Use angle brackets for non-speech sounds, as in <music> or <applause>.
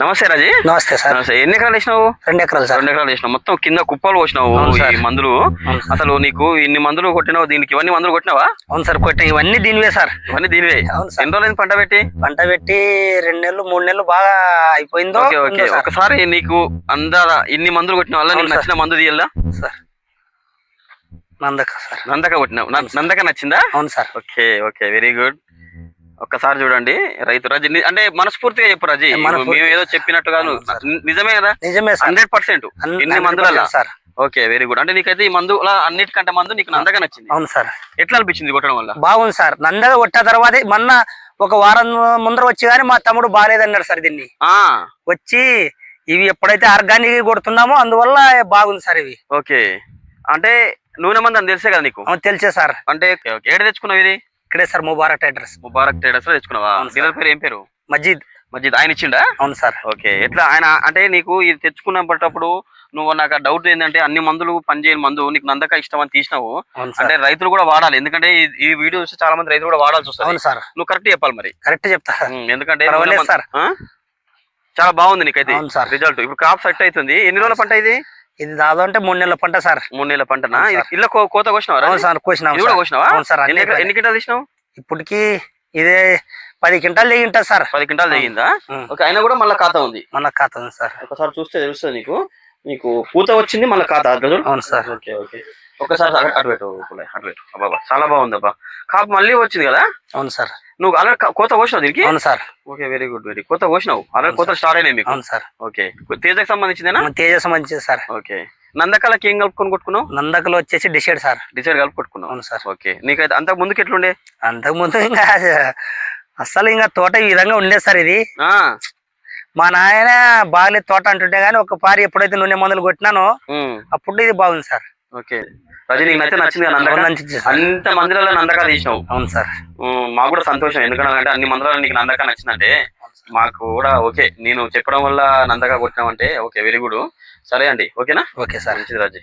నమస్తే రాజీ. నమస్తే సార్. నమస్తే. ఎన్ని ఎకరాలు వేసినావు? రెండు ఎకరాలు సార్. రెండు ఎకరాలు వేసినావు. మొత్తం కింద కుప్పలు పోసినావు. ఈ మందులు. అసలు నీకు ఇన్ని మందులు కొట్టినావు దీనికి ఇవన్నీ మందులు కొట్టినావా? అవును సార్ కొట్టే ఇవన్నీ దీనివే సార్. ఇవన్నీ దీనివే. ఎన్ని రోజులైంది పంట పెట్టి? పంట పెట్టి రెండు నెలలు మూడు నెలలు బాగా అయిపోయిందో ఓకే. ఒకసారి నీకు అందాల ఇన్ని మందులు కొట్టిన వల్ల నీకు. నచ్చిన మందు తీయాలా? సార్. నందక సార్. నందక కొట్టినావు. నందక నచ్చిందా? అవును sir. Okay okay. Very good. ఒక్కసారి చూడండి. రైతు రాజు అంటే మనస్ఫూర్తిగా చెప్పు రాజీ. మేము ఏదో చెప్పినట్టు కాదు అవును సార్. ని- నిజమే కదా? నిజమే హండ్రెడ్ పర్సెంట్. ఇన్ని 100% మందులలో సార్. Okay very good. అంటే నీకైతే ఈ మందు అన్నిటికంటే మందు నీకు నందగా నచ్చింది. అవును సార్. ఎట్లా అనిపించింది కొట్టడం వల్ల? బాగుంది సార్. నందగా కొట్టిన తర్వాత మొన్న ఒక వారం ముందర వచ్చి కానీ మా తమ్ముడు బాగాలేదన్నాడు సార్ దీన్ని. ఆ. వచ్చి ఇవి ఎప్పుడైతే ఆర్గానిక్ కొడుతున్నామో అందువల్ల బాగుంది సార్ ఇవి. ఓకే. అంటే నూనె మంది అని తెలిసే కదా నీకు? తెలుసే సార్. అంటే. ఏడ తెచ్చుకున్నావు ఇది? ఇక్కడే సార్ ముబారక్ టైటర్స్. ముబారక్ ట్రేడర్స్లో తెచ్చుకున్నావా. డీలర్ పేరు ఏం పేరు? మజీద్ మధ్య ఆయన ఇచ్చిండా? అవును సార్. ఓకే. ఎట్లా? ఆయన అంటే నీకు ఇది తెచ్చుకున్నప్పటికప్పుడు నువ్వు నాకు డౌట్ ఏంటంటే అన్ని మందులు పనిచేయని మందు నీకు నందక ఇష్టం అని తీసినావు. అంటే రైతులు కూడా వాడాలి. ఎందుకంటే ఈ- వీడియో చూసి చాలా మంది రైతులు కూడా వాడాల్సి వస్తుంది. అవును సార్. నువ్వు కరెక్ట్ చెప్పాలి మరి. కరెక్ట్ చెప్తా. ఎందుకంటే? చాలా బాగుంది నీకైతే. రిజల్ట్ ఇప్పుడు క్రాప్ సెట్ అవుతుంది. ఎన్ని రోజుల పంట ఇది? ఇది దాదాపు అంటే మూడు నెలల పంట సార్. మూడు నెలల పంటనా? కోత కోసినావా? సార్ కోసినాం కూడా. కోసినావా? సార్ ఎన్ని క్వింటాలు తీసినావు? ఇప్పటికి ఇదే పది క్వింటాలు దిగింటా సార్. పది క్వింటాలు దిగిందా ఉం. ఓకే అయినా కూడా మళ్ళీ ఖాతా ఉంది. మన ఖాతా ఉంది సార్. ఒకసారి చూస్తే తెలుస్తుంది నీకు. నీకు పూత వచ్చింది మళ్ళీ ఖాతా. అవును సార్. Okay okay. ఒకసారి అటు పెట్టు అటు పెట్టు. అబ్బాబా చాలా బాగుంది అబ్బా కాపు మళ్ళీ వచ్చింది కదా? అవును సార్. నువ్వు ఆల్రెడీ కోత కోసినావు దీనికి? అవును sir. Okay very good very కోత కోసినావు ఆల్రెడీ కోత స్టార్ట్ అయినాయి మీకు? అవును సార్. ఓకే. తేజకు సంబంధించిందేనా? మన తేజస్ మంచిది సార్. ఓకే. నందకాలకి ఏం కలుపుకొని కొట్టుకున్నావు? నందకలు వచ్చేసి డిసైడ్ సార్. డిసైడ్ కలిపి కొట్టుకున్నావు అవును సార్. ఓకే. నీకైతే అంతకు ముందుకు ఎట్లుండే? అంతకుముందు ఇంకా <laughs> అస్సలు ఇంకా తోట ఈ విధంగా ఉండేది సార్ ఇది. ఆ, మా నాయన బాగాలేదు తోట అంటుంటే గానీ ఒక పారి ఎప్పుడైతే నూనె మందులు కొట్టినానో అప్పుడు ఇది బాగుంది సార్. ఓకే. రజనీ నీకు నచ్చింది కదా నందక. అంత మందిలో నందక తీసినావు. అవును సార్. మాకు కూడా సంతోషం. ఎందుకంటే అన్ని మందిలో నీకు నందక నచ్చిందంటే మాకు కూడా ఓకే. నేను చెప్పడం వల్ల నందక కొట్టినామంటే ఓకే వెరీ గుడ్. సరే అండి. ఓకేనా? Okay sir. మంచిది రాజీ